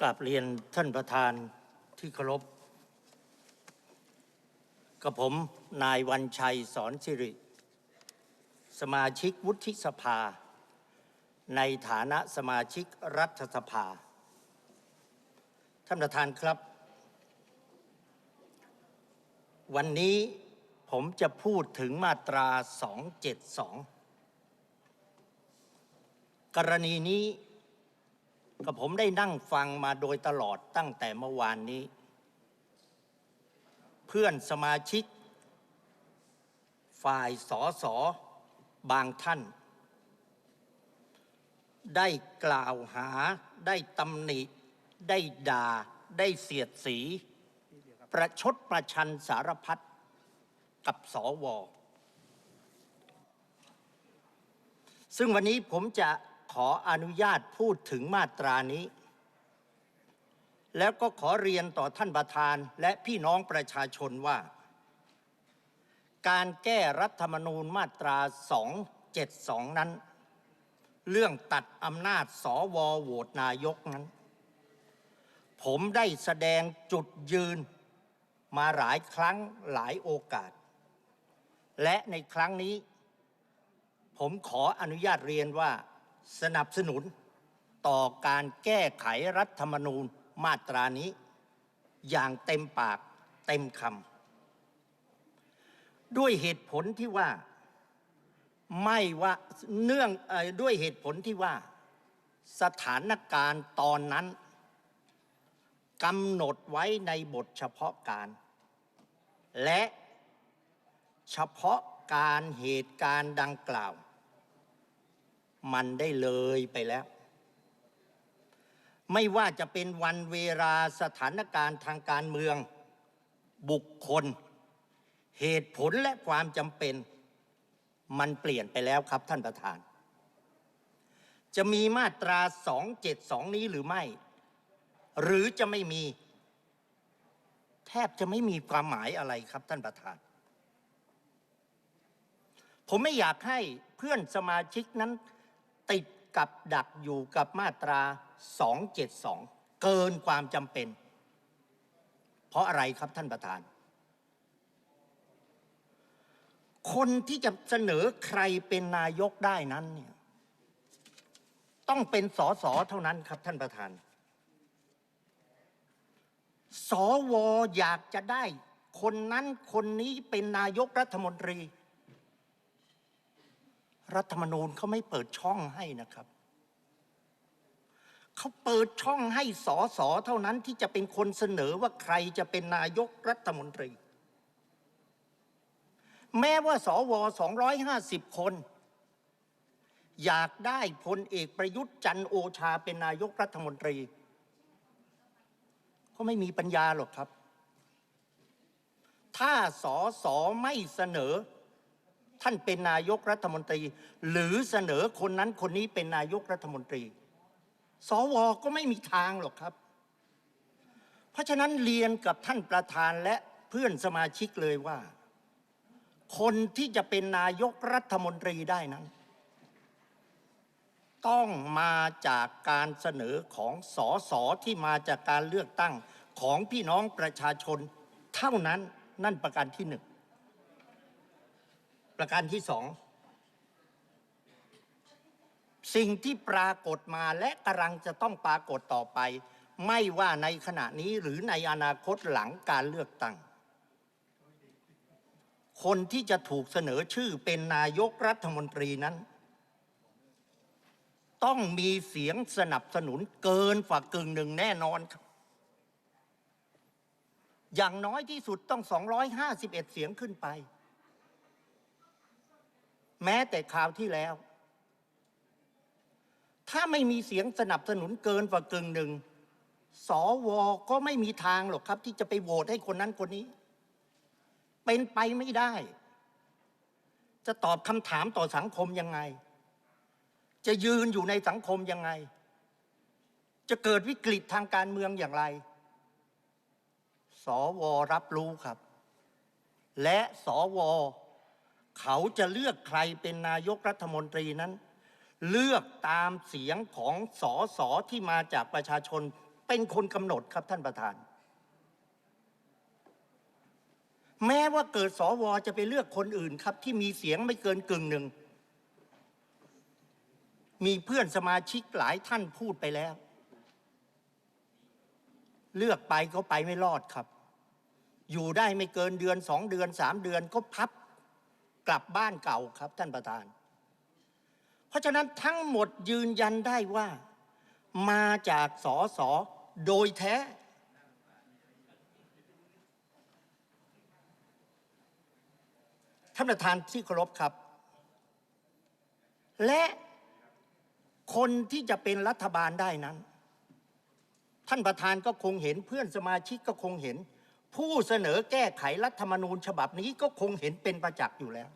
กราบเรียนท่านประธานที่เคารพกับผมนายวันชัยสอนสิริ สมาชิกวุฒิสภา ในฐานะสมาชิกรัฐสภา ท่านประธานครับ วันนี้ผมจะพูดถึงมาตรา 272 กรณีนี้ กับผมได้นั่งฟังมาโดยตลอดตั้งแต่เมื่อวานนี้ เพื่อนสมาชิก ฝ่ายสอสอบางท่าน ได้กล่าวหาได้ตำหนิ ได้ด่า ได้เสียดสี ประชดประชันสารพัดกับสวซึ่งวันนี้ผมจะ ออนุญาตพูดถึงมาตรานี้ แล้วก็ขอเรียนต่อท่านประธานและพี่น้องประชาชนว่า การแก้รัฐธรรมนูญมาตรา 272 นั้น เรื่องตัดอำนาจสวโหวตนายกนั้น ผมได้แสดงจุดยืนมาหลายครั้งหลายโอกาส และในครั้งนี้ ผมขออนุญาตเรียนว่า สนับสนุนต่อการแก้ไขรัฐธรรมนูญมาตรานี้ อย่างเต็มปากเต็มคำด้วยเหตุผลที่ว่าไม่ว่าเนื่องอด้วยเหตุผลที่ว่า สถานการณ์ตอนนั้นกำหนดไว้ในบทเฉพาะการ และเฉพาะการเหตุการณ์ดังกล่าว มันได้เลยไปแล้ว ไม่ว่าจะเป็นวันเวลาสถานการณ์ทางการเมือง บุคคล เหตุผลและความจำเป็น มันเปลี่ยนไปแล้วครับท่านประธาน จะมีมาตรา 272 นี้หรือไม่ หรือจะไม่มี แทบจะไม่มีความหมายอะไรครับท่านประธานผมไม่อยากให้เพื่อนสมาชิกนั้น ติดกับดักอยู่กับมาตรา 272 เกินความจำเป็น เพราะอะไรครับท่านประธาน คนที่จะเสนอใครเป็นนายกได้นั้นเนี่ยต้องเป็นสอสอเท่านั้นครับท่านประธาน สวอยากจะได้ คนนั้นคนนี้เป็นนายกรัฐมนตรี รัฐธรรมนูญเขาไม่เปิดช่องให้นะครับเขาเปิดช่องให้สอสอเท่านั้นที่จะเป็นคนเสนอว่าใครจะเป็นนายกรัฐมนตรี แม้ว่าสว250 คน อยากได้พลเอกประยุทธ์จันโอชาเป็นนายกรัฐมนตรี ก็ไม่มีปัญญาหรอกครับ ถ้าสอสอไม่เสนอ ท่านเป็นนายกรัฐมนตรี หรือเสนอคนนั้นคนนี้เป็นนายกรัฐมนตรี สวก็ไม่มีทางหรอกครับ เพราะฉะนั้นเรียนกับท่านประธานและเพื่อนสมาชิกเลยว่า คนที่จะเป็นนายกรัฐมนตรีได้นั้น ต้องมาจากการเสนอของสอสอที่มาจากการเลือกตั้งของพี่น้องประชาชน เท่านั้นนั่นประการที่หนึ่ง ประการที่สองสิ่งที่ปรากฏมาและกำลังจะต้องปรากฏต่อไป ไม่ว่าในขณะนี้หรือในอนาคตหลังการเลือกตั้ง คนที่จะถูกเสนอชื่อเป็นนายกรัฐมนตรีนั้น ต้องมีเสียงสนับสนุนเกินฝ่ากึ่งหนึ่งแน่นอนครับอย่างน้อยที่สุดต้อง 251 เสียงขึ้นไป แม้แต่คราวที่แล้ว ถ้าไม่มีเสียงสนับสนุนเกินฝ่ากึ่งหนึ่งสวก็ไม่มีทางหรอกครับ ที่จะไปโหวตให้คนนั้นคนนี้ เป็นไปไม่ได้ จะตอบคำถามต่อสังคมยังไง จะยืนอยู่ในสังคมยังไง จะเกิดวิกฤตทางการเมืองอย่างไร สวรับรู้ครับ และสว เขาจะเลือกใครเป็นนายกรัฐมนตรีนั้น เลือกตามเสียงของสอสอที่มาจากประชาชนเป็นคนกำหนดครับท่านประธาน แม้ว่าเกิดสวจะไปเลือกคนอื่นครับ ที่มีเสียงไม่เกินกึ่งหนึ่ง มีเพื่อนสมาชิกหลายท่านพูดไปแล้ว เลือกไปก็ไปไม่รอดครับ อยู่ได้ไม่เกินเดือนสองเดือนสามเดือนก็พับ กลับบ้านเก่าครับท่านประธาน เพราะฉะนั้นทั้งหมดยืนยันได้ว่า มาจากสอสอโดยแท้ ท่านประธานที่เคารพครับ และคนที่จะเป็นรัฐบาลได้นั้น ท่านประธานก็คงเห็นเพื่อนสมาชิกก็คงเห็น ผู้เสนอแก้ไขรัฐธรรมนูญฉบับนี้ก็คงเห็นเป็นประจักษ์อยู่แล้ว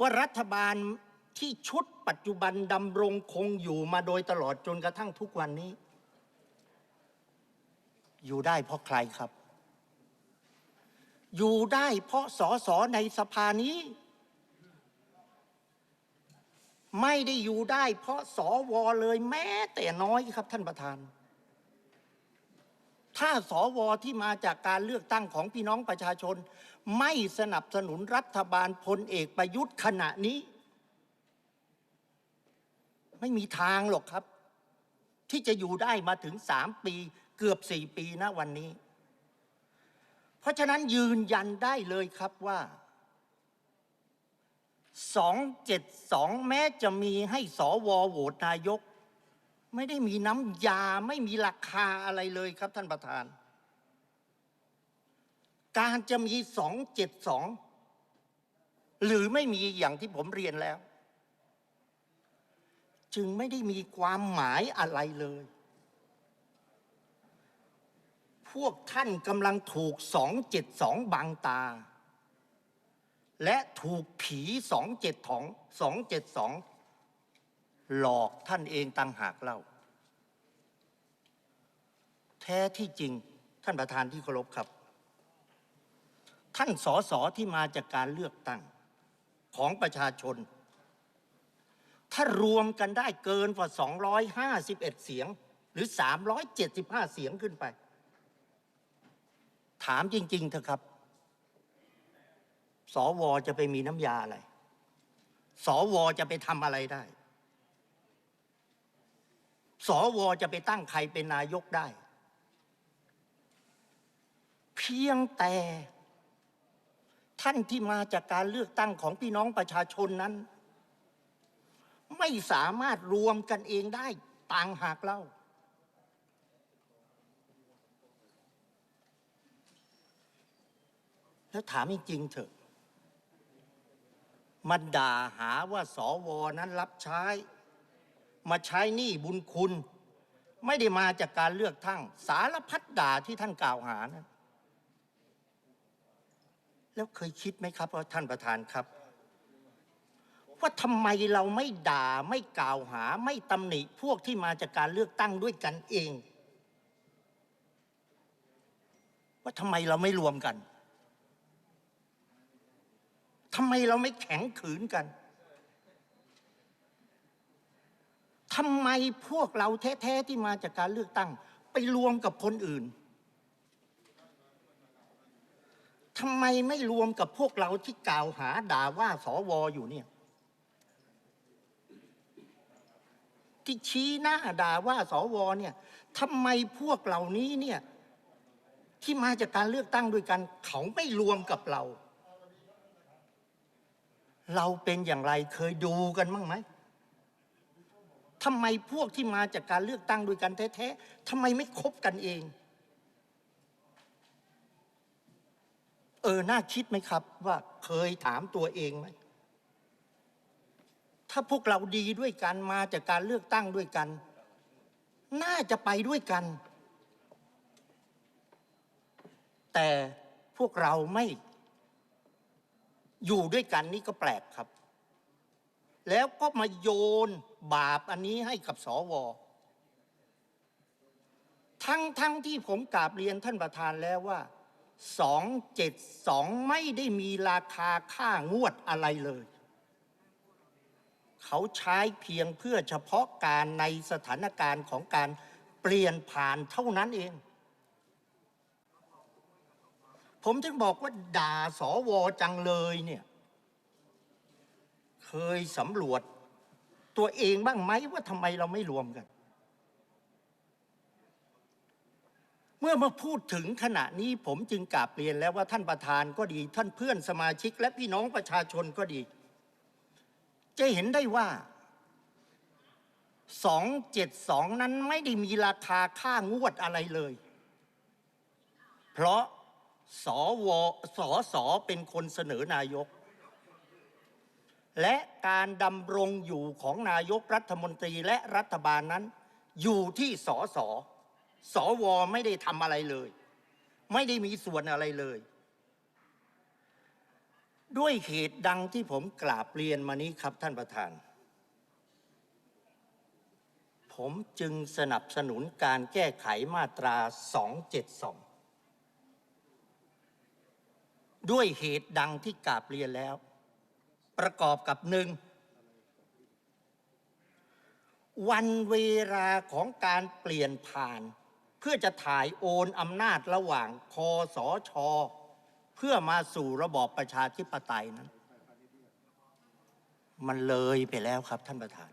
ว่ารัฐบาลที่ชุดปัจจุบันดำรงคงอยู่มาโดยตลอดจนกระทั่งทุกวันนี้ อยู่ได้เพราะใครครับ อยู่ได้เพราะสอสอในสภานี้ ไม่ได้อยู่ได้เพราะสอวอเลยแม้แต่น้อยครับท่านประธาน ถ้าสวที่มาจากการเลือกตั้งของพี่น้องประชาชน ไม่สนับสนุนรัฐบาลพลเอกประยุทธ์ขณะนี้ ไม่มีทางหรอกครับ ที่จะอยู่ได้มาถึงสามปีเกือบสี่ปีนะวันนี้ เพราะฉะนั้นยืนยันได้เลยครับว่า272แม้จะมีให้สวโหวตนายก ไม่ได้มีน้ำยาไม่มีราคาอะไรเลยครับท่านประธาน การจะมี272หรือไม่มีอย่างที่ผมเรียนแล้ว จึงไม่ได้มีความหมายอะไรเลย พวกท่านกำลังถูก272บังตา และถูกผี272 272 หลอกท่านเองต่างหากเล่า แท้ที่จริงท่านประธานที่เคารพครับ ท่านสอสอที่มาจากการเลือกตั้งของประชาชน ถ้ารวมกันได้เกินกว่า 251 เสียง หรือ 375 เสียงขึ้นไป ถามจริง ๆเถอะครับ สวจะไปมีน้ำยาอะไร สวจะไปทำอะไรได้ สวจะไปตั้งใครเป็นนายกได้ เพียงแต่ ท่านที่มาจากการเลือกตั้งของพี่น้องประชาชนนั้น ไม่สามารถรวมกันเองได้ต่างหากเล่า แล้วถามจริงเถอะ มันด่าหาว่าสวนั้นรับใช้ มาใช้หนี้บุญคุณ ไม่ได้มาจากการเลือกตั้งสารพัดด่าที่ท่านกล่าวหานะแล้วเคยคิดไหมครับว่าท่านประธานครับ ว่าทำไมเราไม่ด่าไม่กล่าวหาไม่ตำหนิพวกที่มาจากการเลือกตั้งด้วยกันเอง ว่าทำไมเราไม่รวมกันทำไมเราไม่แข็งขืนกัน ทำไมพวกเราแท้ๆที่มาจากการเลือกตั้ง ไปรวมกับคนอื่นทำไมไม่รวมกับพวกเราที่กล่าวหาด่าว่าสวอยู่เนี่ย ที่ชี้หน้าด่าว่าสวเนี่ยทำไมพวกเหล่านี้เนี่ยที่มาจากการเลือกตั้งด้วยกัน เขาไม่รวมกับเรา เราเป็นอย่างไรเคยดูกันบ้างไหม ทำไมพวกที่มาจากการเลือกตั้งโดยกันแท้ๆทำไมไม่คบกันเอง เออ น่าคิดไหมครับ ว่าเคยถามตัวเองไหม ถ้าพวกเราดีด้วยกันมาจากการเลือกตั้งด้วยกัน น่าจะไปด้วยกัน แต่พวกเราไม่อยู่ด้วยกันนี่ก็แปลกครับ แล้วก็มาโยนบาปอันนี้ให้กับสวทั้งทั้งที่ผมกราบเรียนท่านประธานแล้วว่า 272 ไม่ได้มีราคาค่างวดอะไรเลย เขาใช้เพียงเพื่อเฉพาะการในสถานการณ์ของการเปลี่ยนผ่านเท่านั้นเอง ผมจึงบอกว่าด่าสวจังเลยเนี่ย เคยสำรวจตัวเองบ้างไหมว่าทำไมเราไม่รวมกัน เมื่อมาพูดถึงขณะนี้ผมจึงกราบเรียนแล้วว่าท่านประธานก็ดี ท่านเพื่อนสมาชิก และพี่น้องประชาชนก็ดี จะเห็นได้ว่า272 นั้นไม่ได้มีราคาค่างวดอะไรเลย เพราะสวสสเป็นคนเสนอนายก และการดำรงอยู่ของนายกรัฐมนตรีและรัฐบาลนั้น อยู่ที่สอสอสวไม่ได้ทำอะไรเลย ไม่ได้มีส่วนอะไรเลย ด้วยเหตุดังที่ผมกราบเรียนมานี้ครับท่านประธาน ผมจึงสนับสนุนการแก้ไขมาตรา 272 ด้วยเหตุดังที่กราบเรียนแล้ว ประกอบกับหนึ่งวันเวลาของการเปลี่ยนผ่าน เพื่อจะถ่ายโอนอำนาจระหว่างคอสอชอเพื่อมาสู่ระบอบประชาธิปไตยนั้น มันเลยไปแล้วครับท่านประธาน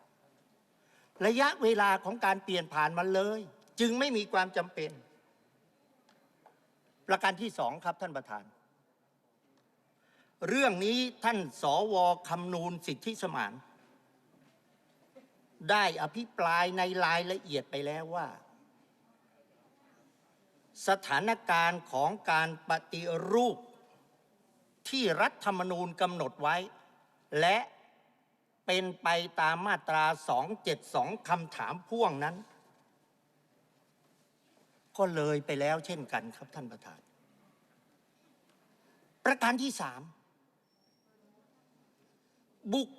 ระยะเวลาของการเปลี่ยนผ่านมันเลย จึงไม่มีความจำเป็น ประการที่สองครับท่านประธาน เรื่องนี้ท่านสวคำนูนสิทธิสมาน ได้อภิปรายในรายละเอียดไปแล้วว่า สถานการณ์ของการปฏิรูป ที่รัฐธรรมนูญกำหนดไว้ และเป็นไปตามมาตรา 272 คำถามพ่วงนั้น ก็เลยไปแล้วเช่นกันครับท่านประธาน ประการที่สาม บุค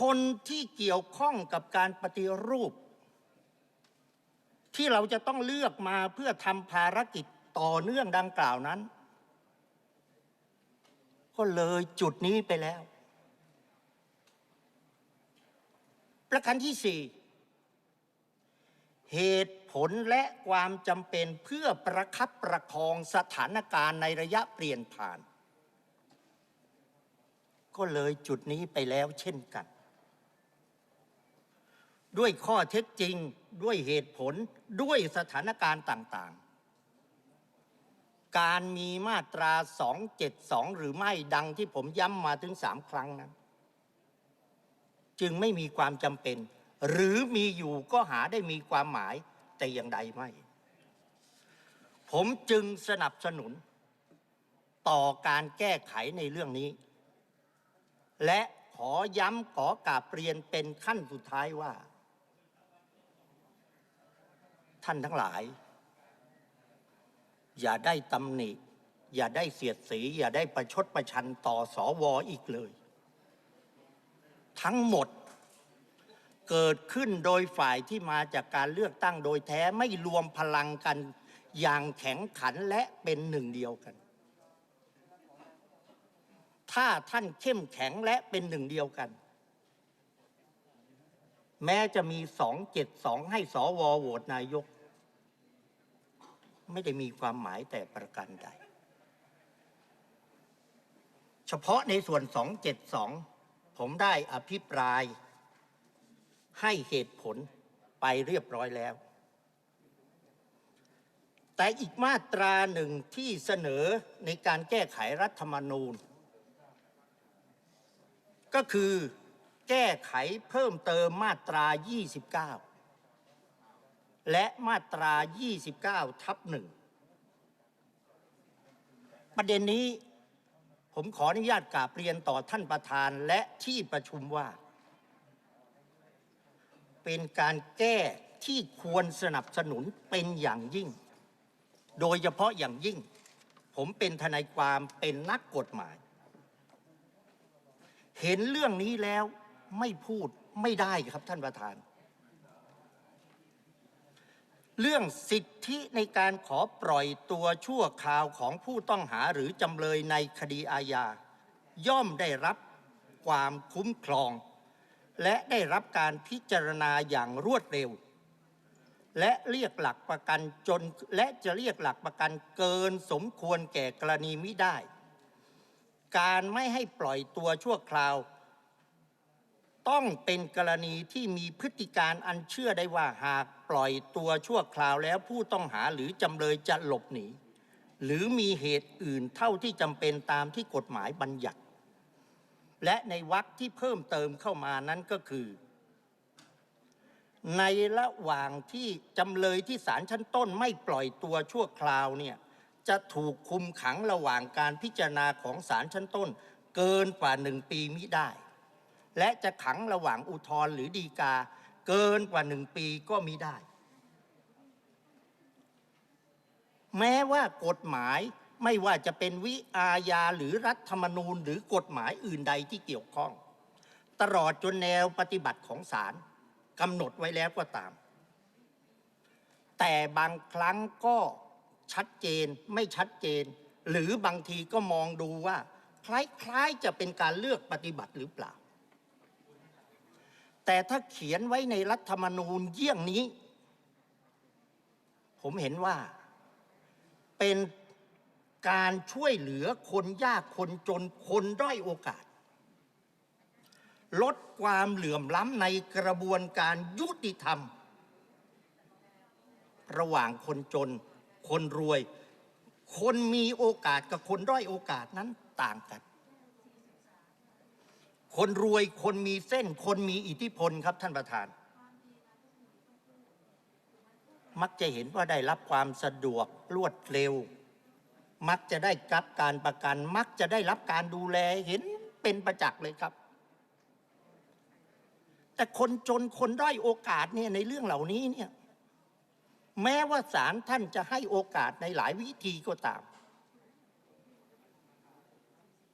คลที่เกี่ยวข้องกับการปฏิรูป ที่เราจะต้องเลือกมาเพื่อทำภารกิจต่อเนื่องดังกล่าวนั้น ก็เลยจุดนี้ไปแล้ว ประการที่สี่เหตุผลและความจำเป็นเพื่อประคับประคองสถานการณ์ในระยะเปลี่ยนผ่าน ก็เลยจุดนี้ไปแล้วเช่นกัน ด้วยข้อเท็จจริงด้วยเหตุผลด้วยสถานการณ์ต่างๆ การมีมาตรา 272 หรือไม่ดังที่ผมย้ำมาถึงสามครั้งนั้น จึงไม่มีความจำเป็น หรือมีอยู่ก็หาได้มีความหมายแต่อย่างใดไม่ ผมจึงสนับสนุนต่อการแก้ไขในเรื่องนี้ และขอย้ำขอกาบเรียนเป็นขั้นสุดท้ายว่า ท่านทั้งหลาย อย่าได้ตำหนิ อย่าได้เสียดสี อย่าได้ประชดประชันต่อสอวออีกเลย ทั้งหมดเกิดขึ้นโดยฝ่ายที่มาจากการเลือกตั้งโดยแท้ไม่รวมพลังกันอย่างแข็งขันและเป็นหนึ่งเดียวกัน ถ้าท่านเข้มแข็งและเป็นหนึ่งเดียวกัน แม้จะมีสองเจ็ดสองให้สวโหวตนายก ไม่ได้มีความหมายแต่ประการใด เฉพาะในส่วน272ผมได้อภิปรายให้เหตุผลไปเรียบร้อยแล้ว แต่อีกมาตราหนึ่งที่เสนอในการแก้ไขรัฐธรรมนูญ ก็คือแก้ไขเพิ่มเติมมาตรา 29 และมาตรา 29 ทับหนึ่งประเด็นนี้ผมขออนุญาตกราบเรียนต่อท่านประธานและที่ประชุมว่า เป็นการแก้ที่ควรสนับสนุนเป็นอย่างยิ่ง โดยเฉพาะอย่างยิ่ง ผมเป็นทนายความเป็นนักกฎหมาย เห็นเรื่องนี้แล้วไม่พูดไม่ได้ครับท่านประธาน เรื่องสิทธิในการขอปล่อยตัวชั่วคราวของผู้ต้องหาหรือจำเลยในคดีอาญาย่อมได้รับความคุ้มครอง และได้รับการพิจารณาอย่างรวดเร็ว และเรียกหลักประกันจนและจะเรียกหลักประกันเกินสมควรแก่กรณีมิได้ การไม่ให้ปล่อยตัวชั่วคราว ต้องเป็นกรณีที่มีพฤติการอันเชื่อได้ว่าหากปล่อยตัวชั่วคราวแล้วผู้ต้องหาหรือจำเลยจะหลบหนีหรือมีเหตุอื่นเท่าที่จำเป็นตามที่กฎหมายบัญญัติ และในวรรคที่เพิ่มเติมเข้ามานั้นก็คือ ในระหว่างที่จำเลยที่ศาลชั้นต้นไม่ปล่อยตัวชั่วคราวเนี่ย จะถูกคุมขังระหว่างการพิจารณาของศาลชั้นต้น เกินกว่าหนึ่งปีมิได้ และจะขังระหว่างอุทธรณ์หรือฎีกา เกินกว่าหนึ่งปีก็มิได้ แม้ว่ากฎหมายไม่ว่าจะเป็นวิอาญาหรือรัฐธรรมนูญหรือกฎหมายอื่นใดที่เกี่ยวข้อง ตลอดจนแนวปฏิบัติของศาลกำหนดไว้แล้วก็ตาม แต่บางครั้งก็ ชัดเจนไม่ชัดเจน หรือบางทีก็มองดูว่า คล้ายๆจะเป็นการเลือกปฏิบัติหรือเปล่า แต่ถ้าเขียนไว้ในรัฐธรรมนูญเยี่ยงนี้ ผมเห็นว่าเป็นการช่วยเหลือคนยากคนจนคนด้อยโอกาส ลดความเหลื่อมล้ำในกระบวนการยุติธรรม ระหว่างคนจน คนรวย คนมีโอกาสกับคนด้อยโอกาสนั้นต่างกัน คนรวยคนมีเส้น คนมีอิทธิพลครับท่านประธาน มักจะเห็นว่าได้รับความสะดวกรวดเร็ว มักจะได้รับการประกัน มักจะได้รับการดูแลเห็นเป็นประจักษ์เลยครับแต่คนจนคนด้อยโอกาสเนี่ยในเรื่องเหล่านี้เนี่ย แม้ว่าศาลท่านจะให้โอกาสในหลายวิธีก็ตาม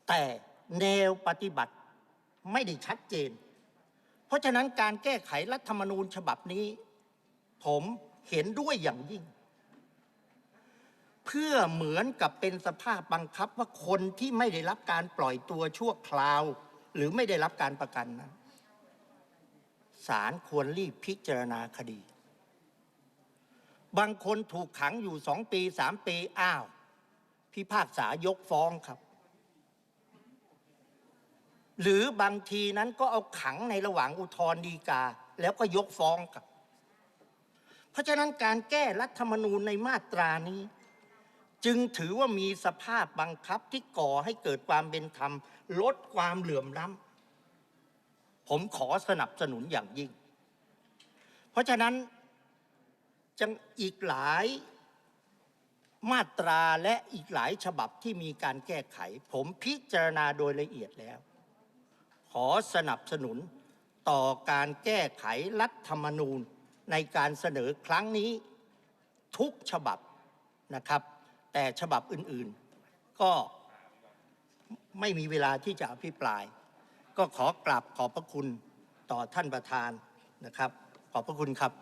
แต่แนวปฏิบัติไม่ได้ชัดเจน เพราะฉะนั้นการแก้ไขรัฐธรรมนูญฉบับนี้ ผมเห็นด้วยอย่างยิ่ง เพื่อเหมือนกับเป็นสภาพบังคับว่าคนที่ไม่ได้รับการปล่อยตัวชั่วคราว หรือไม่ได้รับการประกันนั้นศาลควรรีบพิจารณาคดี บางคนถูกขังอยู่สองปีสามปี อ้าว พิพากษายกฟ้องครับ หรือบางทีนั้นก็เอาขังในระหว่างอุทธรณ์ฎีกา แล้วก็ยกฟ้องครับ เพราะฉะนั้นการแก้รัฐธรรมนูญในมาตรานี้ จึงถือว่ามีสภาพบังคับที่ก่อให้เกิดความเป็นธรรม ลดความเหลื่อมล้ำผมขอสนับสนุนอย่างยิ่ง เพราะฉะนั้น จังอีกหลายมาตราและอีกหลายฉบับที่มีการแก้ไข ผมพิจารณาโดยละเอียดแล้ว ขอสนับสนุนต่อการแก้ไขรัฐธรรมนูญในการเสนอครั้งนี้ทุกฉบับนะครับ แต่ฉบับอื่นๆ ก็ไม่มีเวลาที่จะอภิปราย ก็ขอกราบขอบพระคุณต่อท่านประธานนะครับ ขอบพระคุณครับ